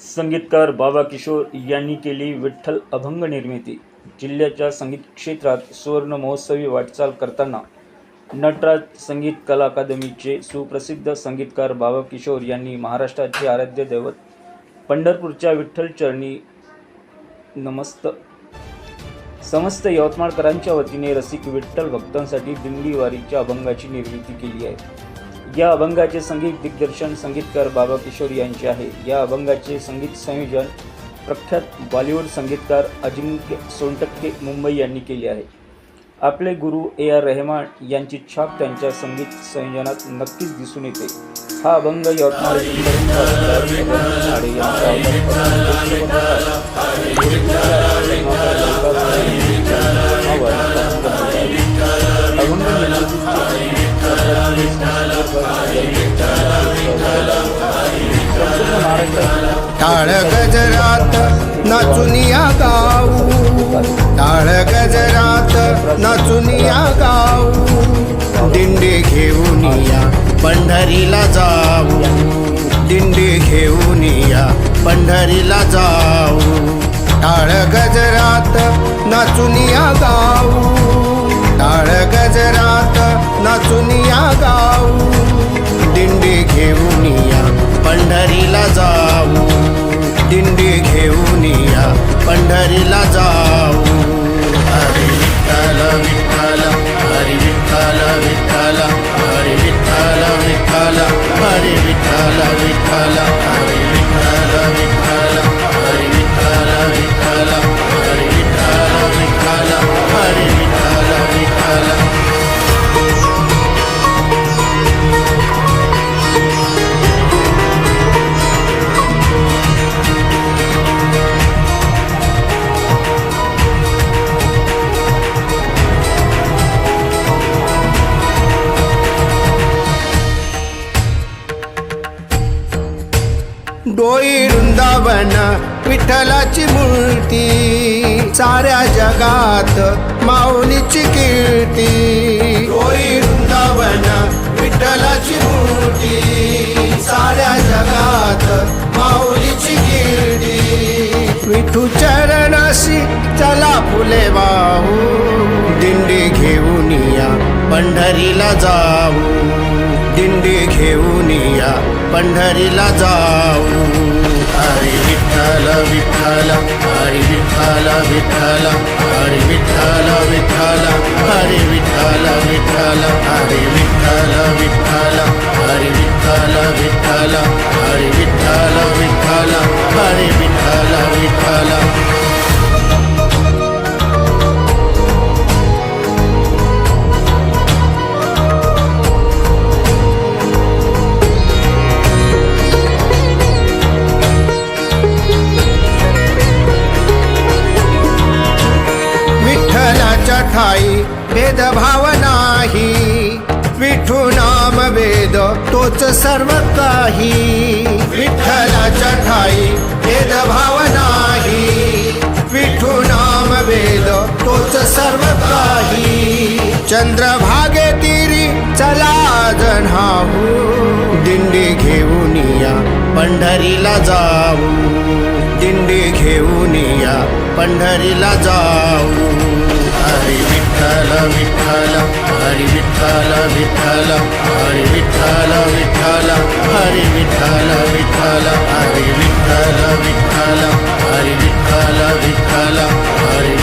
संगीतकार बाबा किशोर यांनी केली विठ्ठल अभंग निर्मिती. जिल्ह्याच्या संगीत क्षेत्रात सुवर्ण महोत्सवी वाटचाल करताना नटराज संगीत कला अकादमीचे सुप्रसिद्ध संगीतकार बाबा किशोर यांनी महाराष्ट्राचे आराध्य दैवत पंढरपूरच्या विठ्ठल चरणी नमस्त. समस्त यवतमाळकरांच्या वतीने रसिक विठ्ठल भक्तांसाठी दिंडीवारीच्या अभंगाची निर्मिती केली आहे. या अभंगाचे संगीत दिग्दर्शन संगीतकार बाबा किशोर यांचे आहे. या अभंगाचे संगीत संयोजन प्रख्यात बॉलिवूड संगीतकार अजिंक्य सोनटक्के मुंबई यांनी केले आहे. आपले गुरु ए आर रेहमान यांची छाप त्यांच्या संगीत संयोजनात नक्कीच दिसून येते. हा अभंग यवतमाळ टाळ गजरात नाचुनिया गाऊ. टाळ गजरात नाचुनिया गाऊ. दिंडे घेऊन या पंढरीला जाऊ. दिंडे घेऊन या पंढरीला जाऊ. टाळ गजरात नाचुनिया गाऊ. टाळ गजरात नाचुनिया गाऊ. दिंडी घेऊन या पंढरीला जाऊ. दिंडी घेऊन डोई वृंदावन विठ्ठलाची मूर्ती साऱ्या जगात माऊलीची कीर्ती. डोई वृंदावन विठ्ठलाची मूर्ती साऱ्या जगात माऊलीची कीर्ती. विठू चरणाशी चला फुले वाहू दिंडी घेऊन या पंढरीला जाऊ. दिंडी घेऊन या पंढरीला जाऊ. हरी विठ्ठल विठ्ठल हरी विठ्ठल विठ्ठल हरी विठ्ठल विठ्ठल हरी विठ्ठल विठ्ठल हरी विठ्ठल विठ्ठल हरी विठ्ठल विठ्ठल. भेदभाव नाही विठू नाम वेद तोच सर्व काही. विठ्ठलाच्या ठाई भेदभाव नाही विठू नाम वेद तोच सर्व काही. चंद्रभागे तिरी चला जन्हाऊ दिंडी घेऊन या पंढरीला जाऊ. दिंडी घेऊन या पंढरीला जाऊ. ஹரி விட்டல விட்டல ஹரி விட்டல விட்டல ஹரி விட்டல விட்டல ஹரி விட்டல விட்டல ஹரி விட்டல விட்டல ஹரி விட்டல விட்டல ஹரி